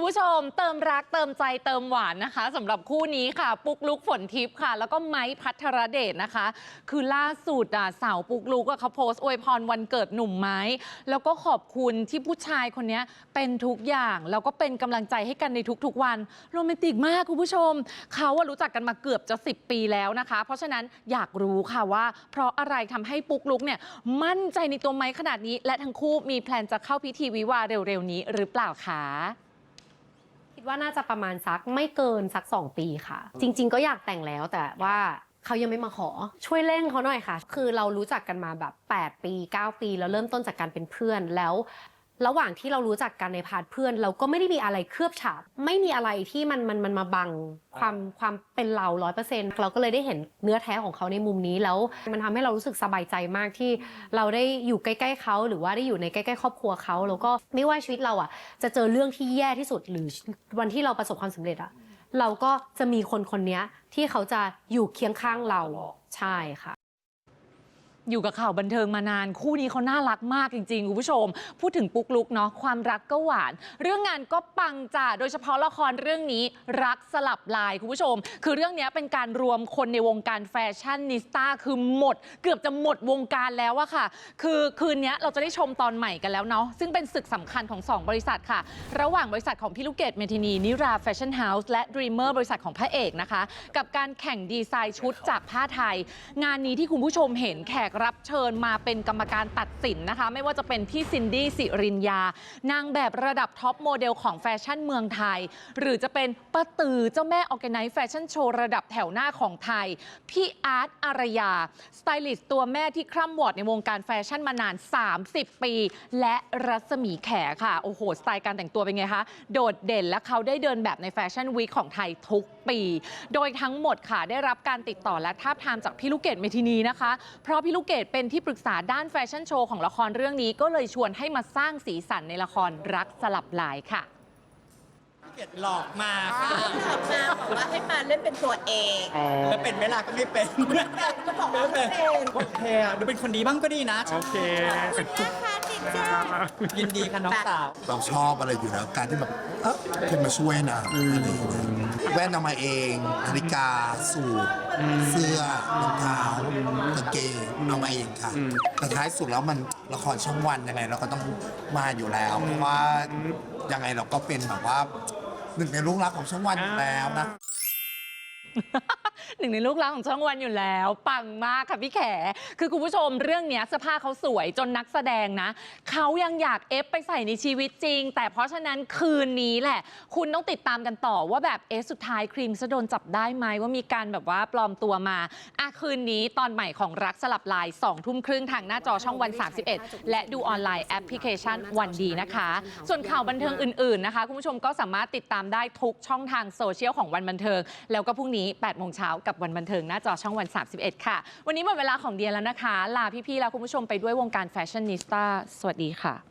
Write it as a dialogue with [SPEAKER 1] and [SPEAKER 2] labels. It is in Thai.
[SPEAKER 1] คุณผู้ชมเติมรักเติมใจเติมหวานนะคะสำหรับคู่นี้ค่ะ ปุกลุกฝนทิพย์ค่ะ แล้วก็ไม้พัทรเดชนะคะ คือล่าสุดอะสาวปุกลุกอะเขาโพสต์อวยพรวันเกิดหนุ่มไม้ แล้วก็ขอบคุณที่ผู้ชายคนนี้เป็นทุกอย่าง แล้วก็เป็นกำลังใจให้กันในทุกๆวันโรแมนติกมากคุณผู้ชม เขาอะรู้จักกันมาเกือบจะ 10 ปีแล้วนะคะ เพราะฉะนั้นอยากรู้ค่ะว่า เพราะอะไรทำให้ปุกลุกเนี่ยมั่นใจในตัวไม้ขนาดนี้ และทั้งคู่มีแพลนจะเข้าพิธีวิวาเร็วๆนี้หรือเปล่าคะ
[SPEAKER 2] คิดว่าน่าจะประมาณสักไม่เกินสัก 2 ปีค่ะ จริง ๆ ก็อยากแต่งแล้วแต่ว่าเขายังไม่มาขอ ช่วยเร่งเขาหน่อยค่ะ คือเรารู้จักกันมาแบบ 8 ปี 9 ปี แล้วเริ่มต้นจากการเป็นเพื่อนแล้ว ระหว่างที่เรารู้จักกันในพาร์ทเพื่อน เราก็ไม่ได้มีอะไรเคลือบฉาบไม่มีอะไรที่มันมันมันมาบังความความเป็นเราร้อยเปอร์เซ็นต์เราก็เลยได้เห็นเนื้อแท้ของเขาในมุมนี้แล้ว มันทำให้เรารู้สึกสบายใจมากที่เราได้อยู่ใกล้ๆเขาหรือว่าได้อยู่ในใกล้ๆครอบครัวเขาแล้วก็ไม่ว่าชีวิตเราอะ จะเจอเรื่องที่แย่ที่สุดหรือวันที่เราประสบความสำเร็จอะเราก็จะมีคนคนนี้ที่เขาจะอยู่เคียงข้างเราใช่ค่ะ
[SPEAKER 1] อยู่กับข่าวบันเทิงมานาน คู่นี้เขาน่ารักมากจริงๆคุณผู้ชม พูดถึงปุ๊กลุกเนาะความรักก็หวาน เรื่องงานก็ปังจ้าโดยเฉพาะละครเรื่องนี้รักสลับลายคุณผู้ชม คือเรื่องนี้เป็นการรวมคนในวงการแฟชั่นนิสต้าคือหมด เกือบจะหมดวงการแล้วอะค่ะ คือคืนนี้เราจะได้ชมตอนใหม่กันแล้วเนาะซึ่งเป็นศึกสำคัญของ 2 บริษัทค่ะ ระหว่างบริษัทของพี่ลูกเกดเมทินีนิราแฟชั่นเฮาส์และ Dreamer บริษัทของพระเอกนะคะ กับการแข่งดีไซน์ชุดจากผ้าไทย งานนี้ที่คุณผู้ชมเห็นแขกรับเชิญมาเป็นกรรมการตัดสินนะคะ ไม่ว่าจะเป็นพี่ซินดี้สิรินยา นางแบบระดับท็อปโมเดลของแฟชั่นเมืองไทย หรือจะเป็นป้าตือเจ้าแม่ออแกไนซ์แฟชั่นโชว์ระดับแถวหน้าของไทย พี่อาร์ตอารยา สไตลิสต์ตัวแม่ที่คร่ำวอดในวงการแฟชั่นมานาน 30 ปี และรัศมีแขค่ะโอ้โหสไตล์การแต่งตัวเป็นไงคะโดดเด่นและเขาได้เดินแบบในแฟชั่นวีคของไทยทุกปี โดยทั้งหมดค่ะได้รับการติดต่อและทาบทามจากพี่ลูกเกดเมทินีนะคะ เพราะพี่ลูกเกดเป็นที่ปรึกษาด้านแฟชั่นโชว์ของละครเรื่องนี้ก็เลยชวนให้มาสร้างสีสันในละครรักสลับลายค่ะ
[SPEAKER 3] เกียรติหลอกมาค่ะ
[SPEAKER 4] หลอกมาบอกว่าให้มาเล่นเป็นตัวเอง
[SPEAKER 3] แล้วเป็นเวลาก็ไม่เป็น
[SPEAKER 4] ก็บอกว่าไม่เป็น
[SPEAKER 3] โอเคอะดูเป็นคนดีบ้างก็ดีนะ
[SPEAKER 5] โอเค
[SPEAKER 4] นะคะจิตเจ้
[SPEAKER 3] ยินดีค่ะน้องสาว
[SPEAKER 6] เราชอบอะไรอยู่แล้วการที่แบบเออขึ้นมาช่วยนะอะไรอย่างเงี้ยแว่นเอามาเองนาฬิกาสูทเสื้อรองเท้ากาง เกงเอามาเองค่ะ แต่ท้ายสุดแล้วมันละครช่องวันยังไงเราก็ต้องมาอยู่แล้วเพราะว่ายังไงเราก็เป็นแบบว่าหนึ่งในลูกรักของช่องวันอยู่แล้วนะ
[SPEAKER 1] หนึ่งในลูกรักของช่องวันอยู่แล้ว ปังมากค่ะพี่แข คือคุณผู้ชมเรื่องเนี้ยเสื้อผ้าเขาสวยจนนักแสดงนะ เขายังอยากเอฟไปใส่ในชีวิตจริง แต่เพราะฉะนั้นคืนนี้แหละ คุณต้องติดตามกันต่อว่าแบบเอะสุดท้ายครีมจะโดนจับได้ไหมว่ามีการแบบว่าปลอมตัวมาอะคืนนี้ตอนใหม่ของรักสลับลาย2ทุ่มครึ่งทางหน้าจอช่องวัน 31 และดูออนไลน์แอปพลิเคชันวันดีนะคะ ส่วนข่าวบันเทิงอื่นๆนะคะคุณผู้ชมก็สามารถติดตามได้ทุกช่องทางโซเชียลของวันบันเทิง แล้วก็พรุ่งนี้8โมงเช้าากับวันบันเทิงหน้าจอช่องวัน 31 ค่ะ วันนี้หมดเวลาของเดียแล้วนะคะ ลาพี่ๆแล้วคุณผู้ชมไปด้วยวงการแฟชั่นนิสต้าสวัสดีค่ะ